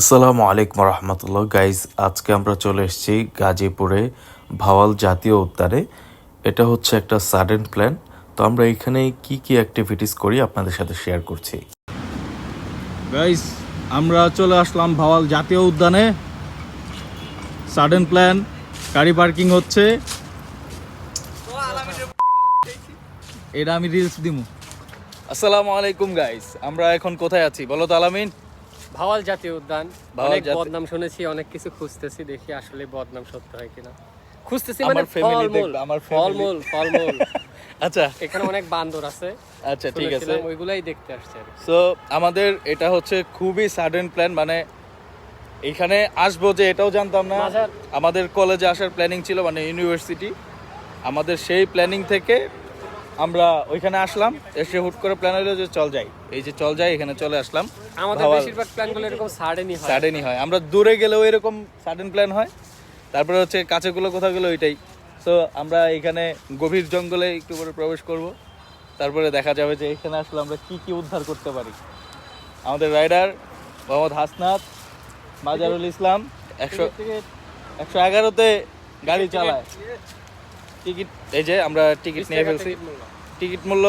আসসালামু আলাইকুম রহমতুল্লাহ। গাইজ আজকে আমরা চলে এসেছি গাজীপুরে ভাওয়াল জাতীয় উদ্যানে। এটা হচ্ছে একটা সাডেন প্ল্যান তো আমরা এখানে কি কি অ্যাক্টিভিটিস করি আপনাদের সাথে শেয়ার করছি। গাইজ আমরা চলে আসলাম ভাওয়াল জাতীয় উদ্যানে। সাডেন প্ল্যান গাড়ি পার্কিং হচ্ছে। এটা আমি রিলস দিমু। আসসালামু আলাইকুম গাইজ আমরা এখন কোথায় আছি? বলো তো আলামিন। ভাওয়াল জাতীয় উদ্যান। অনেক বদনাম শুনেছি অনেক কিছু খুঁজতেছি দেখি আসলে বদনাম সত্য হয় কিনা। খুঁজতেছি মানে ফলমূল। আমার ফলমূল ফলমূল। আচ্ছা। এখানে অনেক বান্দর আছে। আচ্ছা ঠিক আছে। ওইগুলাই দেখতে আসছে সো আমাদের এটা হচ্ছে খুবই সাডেন প্ল্যান মানে এখানে আসব যে এটাও জানতাম না। আমাদের কলেজে আসার প্ল্যানিং ছিল মানে ইউনিভার্সিটি আমাদের সেই প্ল্যানিং থেকে আমরা ওইখানে আসলাম এসে হুট করে প্ল্যান হলো যে চল যাই। এই যে চল যাই এখানে চলে আসলাম। আমাদের বেশিরভাগ প্ল্যানগুলো এরকম সাডেনই হয়। সাডেনই হয়। আমরা দূরে গেলেও এরকম সাডেন প্ল্যান হয়। তারপরে হচ্ছে কাছেগুলো কোথাও গেলো ওইটাই। তো আমরা এখানে গভীর জঙ্গলে একটু করে প্রবেশ করব। তারপরে দেখা যাবে যে এখানে আসলে আমরা কি কি উদ্ধার করতে পারি। আমাদের রাইডার মোহাম্মদ হাসনাত মাজারুল ইসলাম একশো একশো এগারোতে গাড়ি চালায়। টিকিট এই যে আমরা টিকিট নিয়ে ফেলছি। টিকিট মূল্য।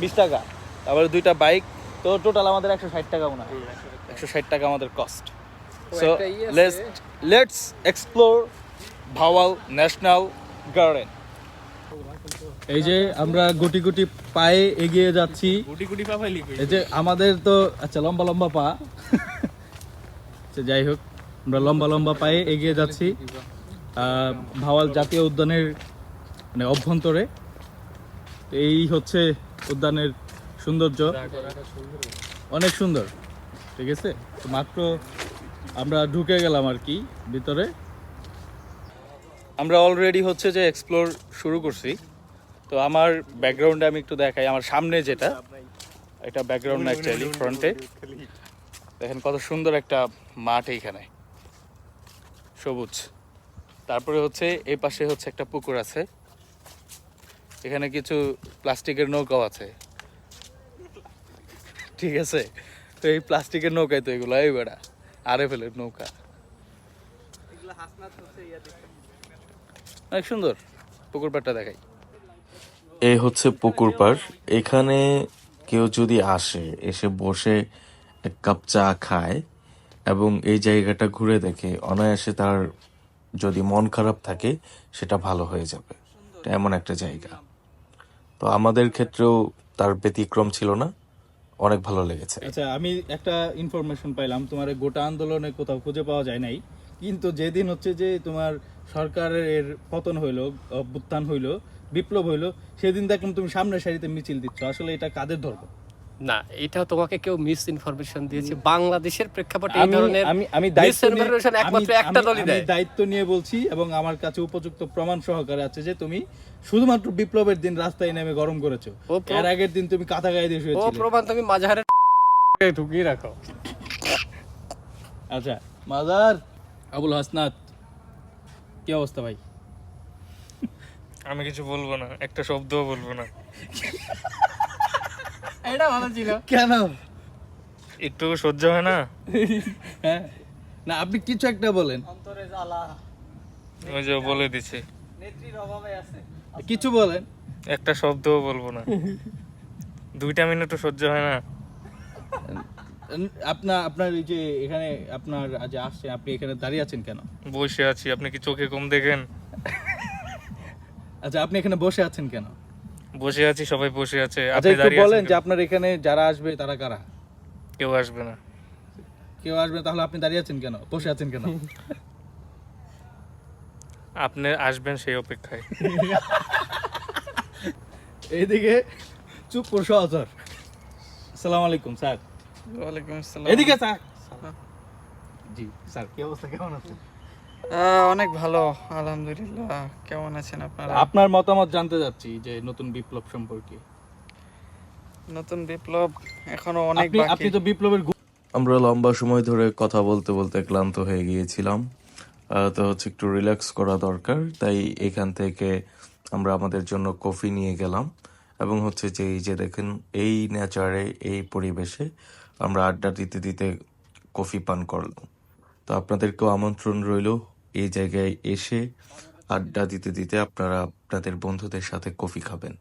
বিশ টাকা তারপরে দুইটা বাইক তো টোটাল আমাদের একশো ষাট টাকা মনে হয়। একশো ষাট টাকা। আমাদের cost so. Let's let's explore Bhawal national garden এই যে আমরা গুটি গুটি পায়ে এগিয়ে যাচ্ছি। গুটি গুটি পা ফাইলি এই যে আমাদের তো আচ্ছা লম্বা লম্বা পা। আচ্ছা, যাই হোক আমরা লম্বা লম্বা পায়ে এগিয়ে যাচ্ছি। ভাওয়াল জাতীয় উদ্যানের মানে অভ্যন্তরে। এই হচ্ছে উদ্যানের সৌন্দর্য। অনেক সুন্দর, ঠিক আছে? মাত্র আমরা ঢুকে গেলাম আর কি ভিতরে। আমরা অলরেডি হচ্ছে যে এক্সপ্লোর শুরু করছি। তো আমার ব্যাকগ্রাউন্ডে আমি একটু দেখাই। আমার সামনে যেটা, এটা ব্যাকগ্রাউন্ড অ্যাকচুয়ালি ফ্রন্টে দেখেন কত সুন্দর একটা মাঠ এইখানে। সবুজ। তারপরে হচ্ছে এই পাশে হচ্ছে একটা পুকুর আছে। এখানে কিছু প্লাস্টিকের নৌকাও আছে। ঠিক আছে? তো এই প্লাস্টিকের নৌকায় তো এগুলো এই বেড়া আরে ফেলের নৌকা। অনেক সুন্দর পুকুর পাড়টা দেখাই। এই হচ্ছে পুকুর পাড়। এখানে কেউ যদি আসে এসে বসে এক কাপ চা খায় এবং এই জায়গাটা ঘুরে দেখে অনায়াসে তার যদি মন খারাপ থাকে সেটা ভালো হয়ে যাবে। এমন একটা জায়গা। তো আমাদের ক্ষেত্রেও তার ব্যতিক্রম ছিল না। অনেক ভালো লেগেছে। আচ্ছা আমি একটা ইনফরমেশন পাইলাম, তোমার গোটা আন্দোলনে কোথাও খুঁজে পাওয়া যায় নাই। কিন্তু যেদিন হচ্ছে যে তোমার সরকারের পতন হইল, অভ্যুত্থান হইল, বিপ্লব হইল, সেদিন দেখলাম তুমি সামনের সারিতে মিছিল দিচ্ছ। আসলে এটা কাদের ধর্ম? না এটা তোমাকে কেউ মিস ইনফরমেশন দিয়েছে বাংলাদেশের প্রেক্ষাপটে এই আমি ধরনের আমি আমি দায়িত্ব নিয়ে- একমাত্র একটা আমি- দলই আমি দেয়। দায়িত্ব নিয়ে বলছি এবং আমার কাছে উপযুক্ত প্রমাণ সহকারে আছে যে তুমি শুধুমাত্র বিপ্লবের দিন রাস্তায় নেমে গরম করেছ। ও এর আগের দিন তুমি কাঁথা গায়ে দিয়ে ও প্রমাণ তুমি মাঝারে ঢুকিয়ে রাখো। আচ্ছা মাজার আবুল হাসনাত কি অবস্থা ভাই? আমি কিছু বলব না একটা শব্দও বলব না। এটা ভালো ছিল। কেন? একটু সহ্য হয় না? হ্যাঁ। না আপনি কিছু একটা বলেন। অন্তরে জ্বালা। ওই যে বলে দিছি। নেত্রীর অভাবে আছে। কিছু বলেন। একটা শব্দও বলব না। দুইটা মিনিটও সহ্য হয় না। আপনার আপনার এই যে এখানে আপনার যে আসছেন আপনি এখানে দাঁড়িয়ে আছেন কেন? বসে আছি। আপনি কি চোখে কম দেখেন? আচ্ছা আপনি এখানে বসে আছেন কেন? বসে আছি সবাই বসে আছে আচ্ছা আপনি দাঁড়িয়ে বলেন যে আপনার এখানে যারা আসবে তারা কারা? কেউ আসবে না। কেউ আসবে তাহলে আপনি দাঁড়িয়ে আছেন কেন? বসে আছেন কেন? আপনি আসবেন সেই অপেক্ষায়। এইদিকে চুপ করে সহচর আসসালামু আলাইকুম স্যার। ওয়ালাইকুম আসসালাম। এদিকে স্যার। জি স্যার কি অবস্থা? কেমন আছেন? অনেক ভালো আলহামদুলিল্লাহ। কেমন আছেন আপনারা? আপনার মতামত জানতে যাচ্ছি যে নতুন বিপ্লব সম্পর্কে। নতুন বিপ্লব এখনও অনেক বাকি। আপনি তো বিপ্লবের আমরা লম্বা সময় ধরে কথা বলতে বলতে ক্লান্ত হয়ে গিয়েছিলাম। তো হচ্ছে একটু রিল্যাক্স করা দরকার। তাই এখান থেকে আমরা আমাদের জন্য কফি নিয়ে গেলাম। এবং হচ্ছে যে এই যে দেখেন এই নেচারে এই পরিবেশে আমরা আড্ডা দিতে দিতে কফি পান করলাম। তো আপনাদেরকেও আমন্ত্রণ রইল এই জায়গায় এসে আড্ডা দিতে দিতে আপনারা আপনাদের বন্ধুদের সাথে কফি খাবেন।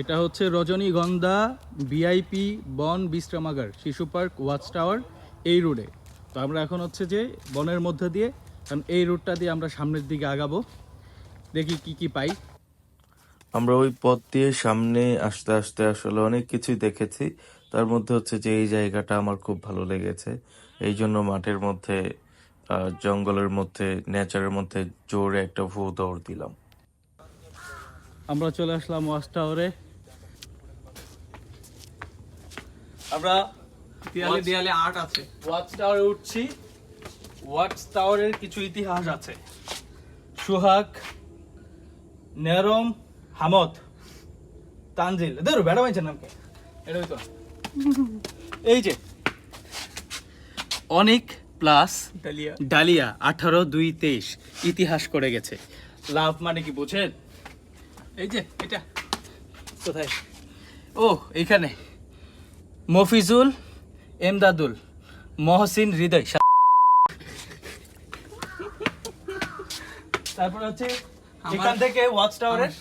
এটা হচ্ছে রজনীগন্ধা ভিআইপি বন বিশ্রামাগার, শিশু পার্ক, ওয়াচ টাওয়ার, এই রোডে। তো আমরা এখন হচ্ছে যে বনের মধ্যে দিয়ে, কারণ এই রোডটা দিয়ে আমরা সামনের দিকে আগাবো। দেখি কি কি পাই। আমরা ওই পথ দিয়ে সামনে আসতে আসতে আসলে অনেক কিছুই দেখেছি। তার মধ্যে হচ্ছে যে এই জায়গাটা আমার খুব ভালো লেগেছে। এই জন্য মাঠের মধ্যে আহ, জঙ্গলের মধ্যে নেচারের মধ্যে জোরে একটা ভু দৌড় দিলাম। আমরা চলে আসলাম ওয়াচ টাওয়ারে। আমরা দেয়ালে দেয়ালে আর্ট আছে। ওয়াচ টাওয়ারে উঠছি। ওয়াচ টাওয়ারের কিছু ইতিহাস আছে। সুহাগ নেরম হামদ তানজিল ধরো বেড়া মাইছে নামকে এটা হইতো এই যে। অনেক প্লাস ডালিয়া। ডালিয়া আঠারো দুই তেইশ। ইতিহাস করে গেছে। লাভ মানে কি বোঝেন? এই যে এটা। কোথায়? ও এইখানে। মফিজুল এমদাদুল মহসিন হৃদয়। তারপর হচ্ছে এখান থেকে ওয়াচ টাওয়ারের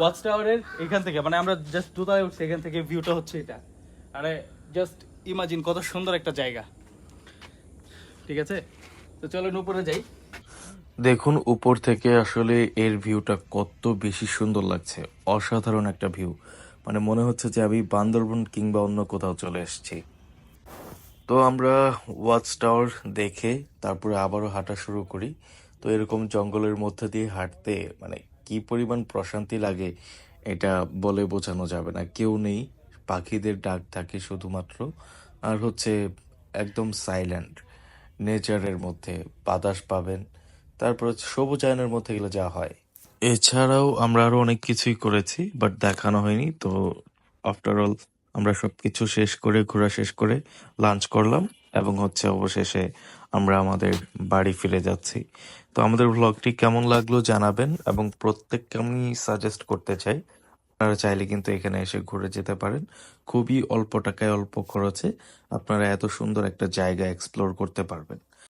ওয়াচ টাওয়ারের এখান থেকে মানে আমরা জাস্ট দুতলায় উঠছি, এখান থেকে ভিউটা হচ্ছে এটা। আরে জাস্ট ইমাজিন কত সুন্দর একটা জায়গা। ঠিক আছে? তো চলেন উপরে যাই। দেখুন, উপর থেকে আসলে এর ভিউটা কত বেশি সুন্দর লাগছে। অসাধারণ একটা ভিউ মানে মনে হচ্ছে যে আমি বান্দরবন কিংবা অন্য কোথাও চলে এসেছি। তো আমরা ওয়াচ টাওয়ার দেখে তারপরে আবারও হাঁটা শুরু করি। তো এরকম জঙ্গলের মধ্যে দিয়ে হাঁটতে মানে কি পরিমাণ প্রশান্তি লাগে এটা বলে বোঝানো যাবে না। কেউ নেই, পাখিদের ডাক থাকে শুধুমাত্র, আর হচ্ছে একদম সাইলেন্ট নেচারের মধ্যে বাতাস পাবেন, তারপর সবুজায়নের মধ্যে গেলে যা হয়। এছাড়াও আমরা আরও অনেক কিছুই করেছি বাট দেখানো হয়নি, তো আফটার অল আমরা সব কিছু শেষ করে, ঘোরা শেষ করে লাঞ্চ করলাম, এবং হচ্ছে অবশেষে আমরা আমাদের বাড়ি ফিরে যাচ্ছি। তো আমাদের ব্লগটি কেমন লাগল জানাবেন এবং প্রত্যেককে আমি সাজেস্ট করতে চাই, আপনারা চাইলে কিন্তু এখানে এসে ঘুরে যেতে পারেন। খুবই অল্প টাকায় অল্প খরচে আপনারা এত সুন্দর একটা জায়গা এক্সপ্লোর করতে পারবেন।